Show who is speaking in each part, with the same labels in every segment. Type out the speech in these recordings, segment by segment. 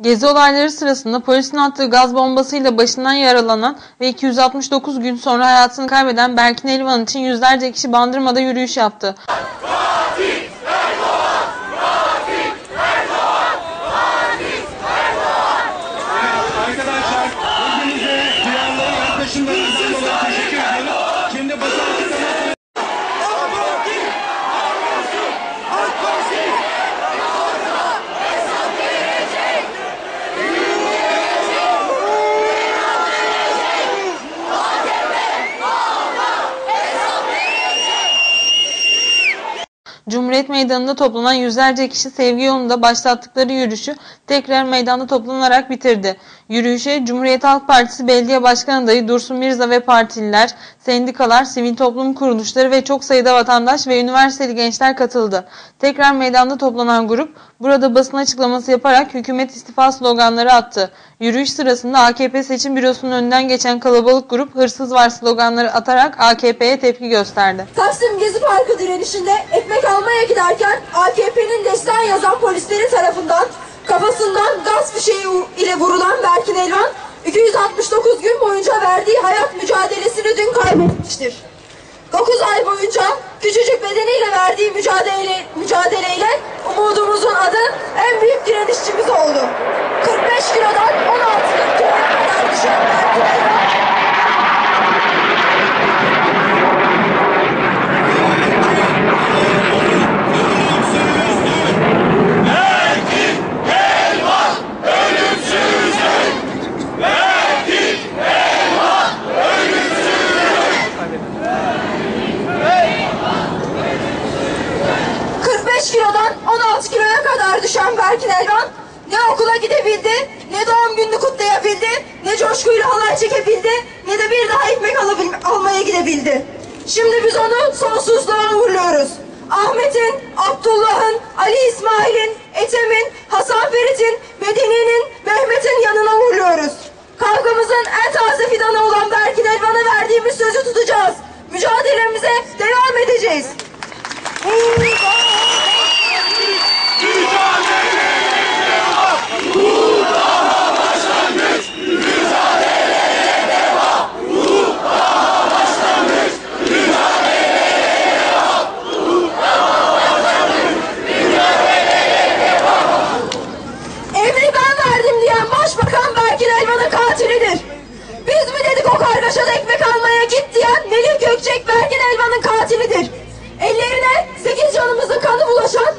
Speaker 1: Gezi olayları sırasında polisin attığı gaz bombasıyla başından yaralanan ve 269 gün sonra hayatını kaybeden Berkin Elvan için yüzlerce kişi Bandırma'da yürüyüş yaptı. Cumhuriyet Meydanı'nda toplanan yüzlerce kişi sevgi yolunda başlattıkları yürüyüşü tekrar meydanda toplanarak bitirdi. Yürüyüşe Cumhuriyet Halk Partisi Belediye Başkan adayı Dursun Mirza ve partililer, sendikalar, sivil toplum kuruluşları ve çok sayıda vatandaş ve üniversiteli gençler katıldı. Tekrar meydanda toplanan grup burada basın açıklaması yaparak hükümet istifa sloganları attı. Yürüyüş sırasında AKP seçim bürosunun önünden geçen kalabalık grup hırsız var sloganları atarak AKP'ye tepki gösterdi.
Speaker 2: Taksim Gezi Parkı direnişinde ekmek almaya giderken AKP'nin destan yazan polisleri tarafından kafasından gaz fişeği ile vurulan Berkin Elvan 269 gün boyunca verdiği hayat mücadelesini dün kaybetmiştir. 9 ay boyunca küçücük bedeniyle verdiği mücadele, mücadeleyle umudumuzun adı en büyük direnişçimiz oldu 45 kilodan 16 kiloya kadar düşen Berkin Elvan ne okula gidebildi, ne doğum gününü kutlayabildi, ne coşkuyla halay çekebildi, ne de bir daha ekmek almaya gidebildi. Şimdi biz onu sonsuzluğa uğurluyoruz. Ahmet'in, Abdullah'ın, Ali İsmail'in, Ethem'in, Hasan Ferit'in, Medeni'nin, Mehmet'in yanına uğurluyoruz. Kavgamızın en taze fidanı olan Berkin Elvan'a verdiğimiz sözü tutacağız. Mücadelemize devam edeceğiz. Emri ben verdim diyen başbakan Berkin Elvan'ın katilidir. Biz mi dedik o kargaşada ekmek almaya git diyen Melih Gökçek Berkin Elvan'ın katilidir. Ellerine 8 canımızın kanı bulaşan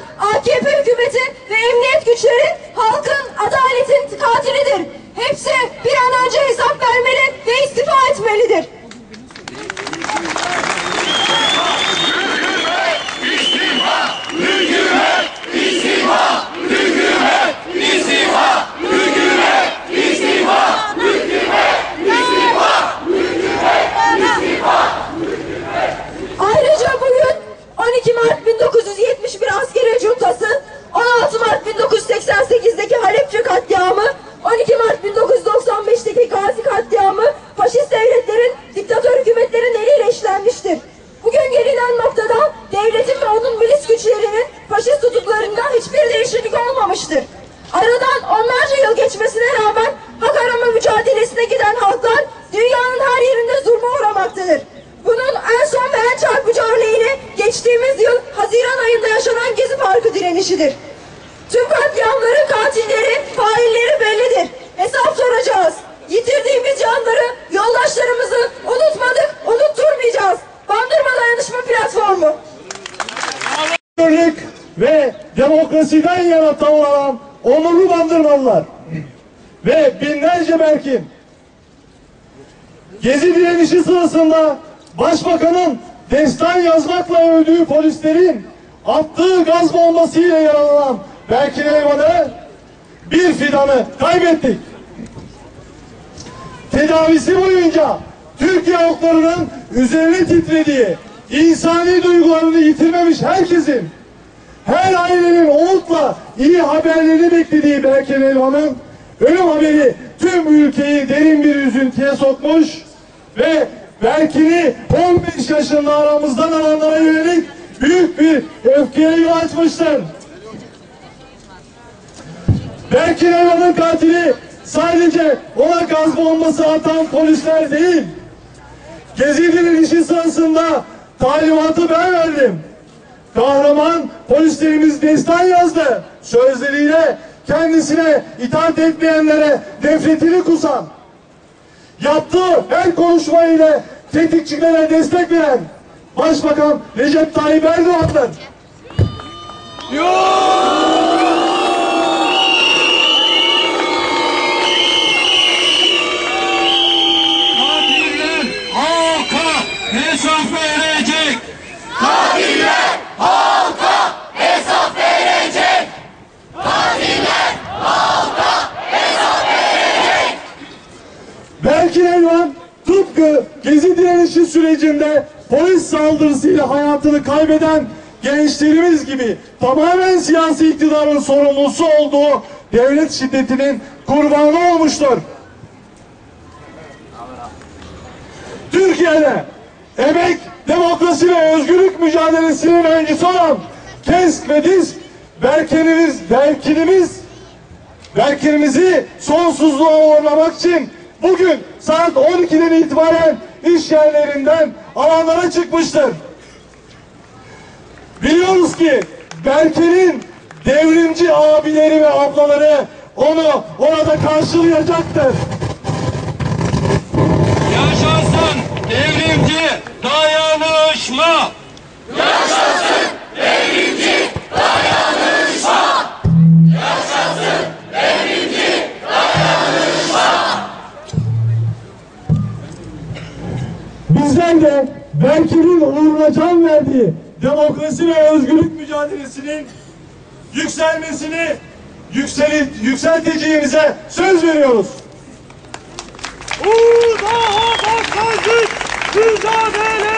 Speaker 2: direnişidir. Tüm katliamların katilleri, failleri bellidir. Hesap soracağız. Yitirdiğimiz canları, yoldaşlarımızı unutmadık, unutturmayacağız. Bandırma Dayanışma Platformu.
Speaker 3: Özgürlük ve demokrasiden yana tavlanan onurlu bandırmalılar ve binlerce Berkin Gezi direnişi sırasında Başbakanın destan yazmakla övdüğü polislerin attığı gaz bombasıyla yaralanan Berkin Elvan'ı bir fidanı kaybettik. Tedavisi boyunca Türkiye halklarının üzerine titrediği, insani duygularını yitirmemiş herkesin, her ailenin umutla iyi haberlerini beklediği Berkin Elvan'ın ölüm haberi tüm ülkeyi derin bir üzüntüye sokmuş ve Berkin'i 15 yaşında aramızdan alanlara yönelik büyük bir öfkeye yol açmıştır. Berkin Elvan'ın katili sadece ona gaz bombası atan polisler değil. Gezi direnişi sırasında talimatı ben verdim. Kahraman polislerimiz destan yazdı. Sözleriyle kendisine itaat etmeyenlere nefretini kusan. Yaptığı her konuşmayla tetikçilere destek veren Başbakan Recep Tayyip Erdoğan'dır.
Speaker 4: Katiller halka hesap verecek.
Speaker 3: Berkin Elvan tıpkı gezi direnişi sürecinde polis saldırısıyla hayatını kaybeden gençlerimiz gibi tamamen siyasi iktidarın sorumlusu olduğu devlet şiddetinin kurbanı olmuştur. Türkiye'de emek, demokrasi ve özgürlük mücadelesinin öncüsü olan KESK ve DİSK Berkinimiz, Berkinimiz Berkinimizi sonsuzluğa uğurlamak için bugün saat 12'den itibaren iş yerlerinden alanlara çıkmıştır. Biliyoruz ki Berke'nin devrimci abileri ve ablaları onu orada karşılayacaktır. Bizler de Berke'nin uğruna can verdiği demokrasi ve özgürlük mücadelesinin yükselmesini yükseli, yükselteceğimize söz veriyoruz.
Speaker 5: Bu daha başlangıç mücadele